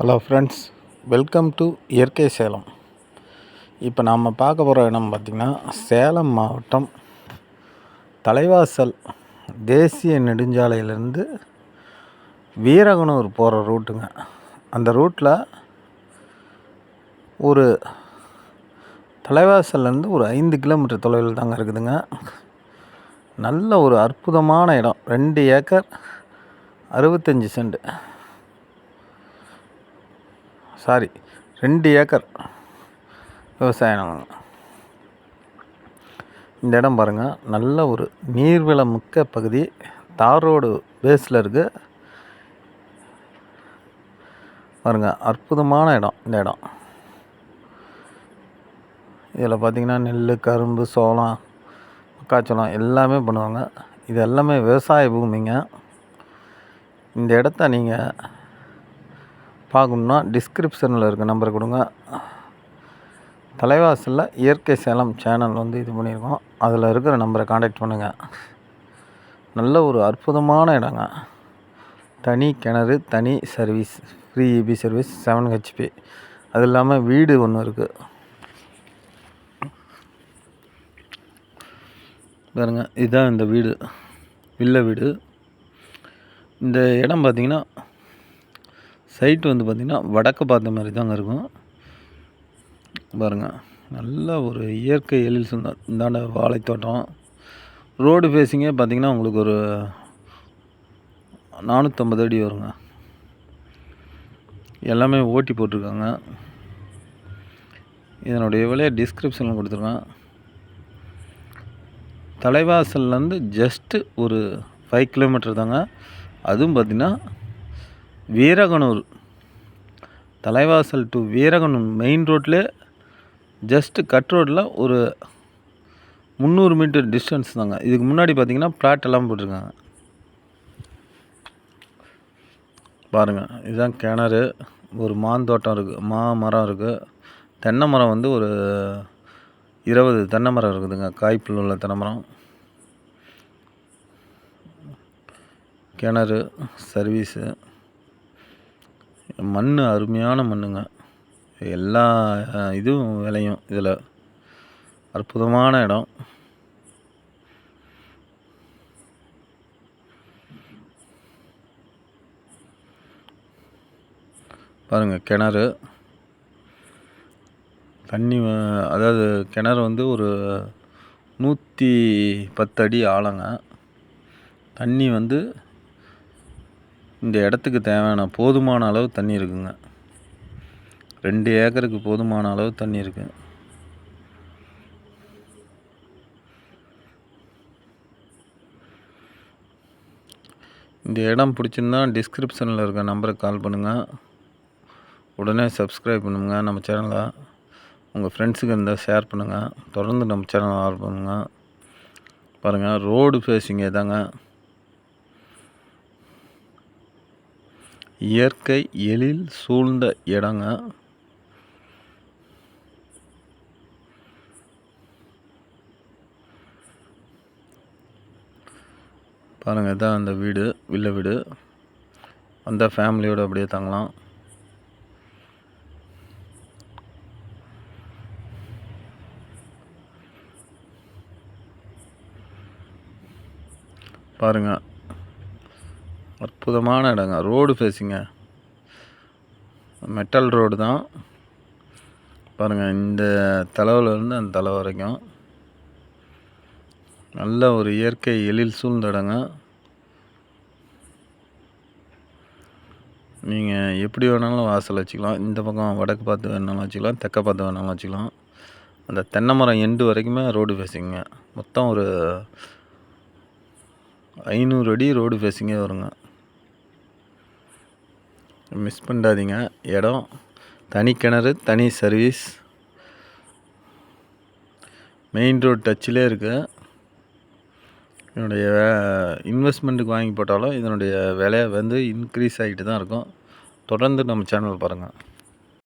Hello friends welcome to இயற்கை சேலம். இப்போ நாம் பார்க்க போகிற இடம் பார்த்திங்கன்னா சேலம் மாவட்டம் தலைவாசல் தேசிய நெடுஞ்சாலையிலேருந்து வீரகனூர் போகிற ரூட்டுங்க. அந்த ரூட்டில் ஒரு தலைவாசல்லேருந்து ஒரு ஐந்து கிலோமீட்டர் தொலைவில் தாங்க இருக்குதுங்க. நல்ல ஒரு அற்புதமான இடம். ரெண்டு ஏக்கர் அறுபத்தஞ்சி சென்ட். சாரி ரெண்டு ஏக்கர் விவசாயம் இந்த இடம் பாருங்கள் நல்ல ஒரு நீர்வளமுக்க பகுதி. தார் ரோடு பேஸில் இருக்குது பாருங்கள் அற்புதமான இடம் இந்த இடம். இதில் பார்த்திங்கன்னா நெல் கரும்பு சோளம் மக்காச்சோளம் எல்லாமே பண்ணுவாங்க. இது எல்லாமே விவசாய பூமிங்க. இந்த இடத்த நீங்கள் பார்க்கணுன்னா டிஸ்கிரிப்ஷனில் இருக்க நம்பரை கொடுங்க. தலைவாசலில் இயற்கை சேலம் சேனல் வந்து இது பண்ணியிருக்கோம். அதில் இருக்கிற நம்பரை காண்டாக்ட் பண்ணுங்கள் நல்ல ஒரு அற்புதமான இடங்க. தனி கிணறு தனி service free EB service seven HP அது இல்லாமல் வீடு ஒன்று இருக்குது பாருங்க இதுதான் இந்த வீடு. வில்ல வீடு. இந்த இடம் பார்த்திங்கன்னா சைட் வந்து பார்த்திங்கன்னா வடக்கு பார்த்த மாதிரி தாங்க இருக்கும். பாருங்கள் நல்ல ஒரு இயற்கை எழில் சொந்த இந்தாண்ட வாழைத்தோட்டம். ரோடு ஃபேஸிங்கே பார்த்திங்கன்னா உங்களுக்கு ஒரு நானூற்றம்பது அடி வருங்க. எல்லாமே ஓட்டி போட்டிருக்காங்க. இதனுடைய விலையை டிஸ்கிரிப்ஷனில் கொடுத்துருக்கேன் தலைவாசல்லேருந்து ஜஸ்ட்டு ஒரு ஃபைவ் கிலோமீட்டர் தாங்க. அதுவும் பார்த்திங்கன்னா வீரகனூர். தலைவாசல் டு வீரகனூர் மெயின் ரோட்டிலே ஜஸ்ட்டு கட் ரோட்டில் ஒரு முந்நூறு மீட்டர் டிஸ்டன்ஸ் தாங்க. இதுக்கு முன்னாடி பார்த்திங்கன்னா பிளாட் எல்லாம் போட்டிருக்காங்க. பாருங்கள் இதுதான் கிணறு. ஒரு மாந்தோட்டம் இருக்குது மா மரம் இருக்குது தென்னை மரம் வந்து ஒரு இருபது தென்னை மரம் இருக்குதுங்க. காய்ப்புள்ள உள்ள தென்னை மரம். கிணறு சர்வீஸு மண் அருமையான மண்ணுங்க. எல்லா இதுவும் விளையும் இதில். அற்புதமான இடம். பாருங்கள் கிணறு. தண்ணி அதாவது கிணறு வந்து ஒரு நூற்றி பத்து அடி ஆழங்க. தண்ணி வந்து இந்த இடத்துக்கு தேவையான போதுமான அளவு தண்ணி இருக்குங்க. ரெண்டு ஏக்கருக்கு போதுமான அளவு தண்ணி இருக்கு. இந்த இடம் பிடிச்சிருந்தா டிஸ்கிரிப்ஷனில் இருக்க நம்பருக்கு கால் பண்ணுங்கள் உடனே சப்ஸ்கிரைப் பண்ணுங்கள் நம்ம சேனலை உங்கள் ஃப்ரெண்ட்ஸுக்கு இருந்தால் ஷேர் பண்ணுங்கள் தொடர்ந்து நம்ம சேனலை ஆர்டர் பண்ணுங்கள் பாருங்கள் ரோடு ஃபேஸிங்கே தாங்க. இயற்கை எழில் சூழ்ந்த இடங்க. பாருங்கள் இதான் அந்த வீடு வில்ல வீடு. அந்த ஃபேமிலியோடு அப்படியே தங்கலாம். பாருங்கள் அற்புதமான இடங்க. ரோடு ஃபேஸிங்க மெட்டல் ரோடு தான். பாருங்கள் இந்த தலைவிலேருந்து அந்த தலை வரைக்கும். நல்ல ஒரு இயற்கை எழில் சூழ்ந்த இடங்க. நீங்கள் எப்படி வேணாலும் வாசல் வச்சுக்கலாம். இந்த பக்கம் வடக்கு பார்த்து வேணாலும் வச்சுக்கலாம். தெற்க பார்த்து வேணாலும் வச்சுக்கலாம். அந்த தென்னை மரம் எண்டு வரைக்குமே ரோடு ஃபேஸிங்க மொத்தம் ஒரு ஐநூறு அடி ரோடு ஃபேஸிங்கே வருங்க. மிஸ் பண்ணாதீங்க. இடம் தனி கிணறு தனி சர்வீஸ் மெயின் ரோட் டச்சிலே இருக்குது இதனுடைய இன்வெஸ்ட்மெண்ட்டுக்கு வாங்கி போட்டாலும் இதனுடைய விலை வந்து இன்க்ரீஸ் ஆகிட்டு தான் இருக்கும். தொடர்ந்து நம்ம சேனல் பாருங்கள்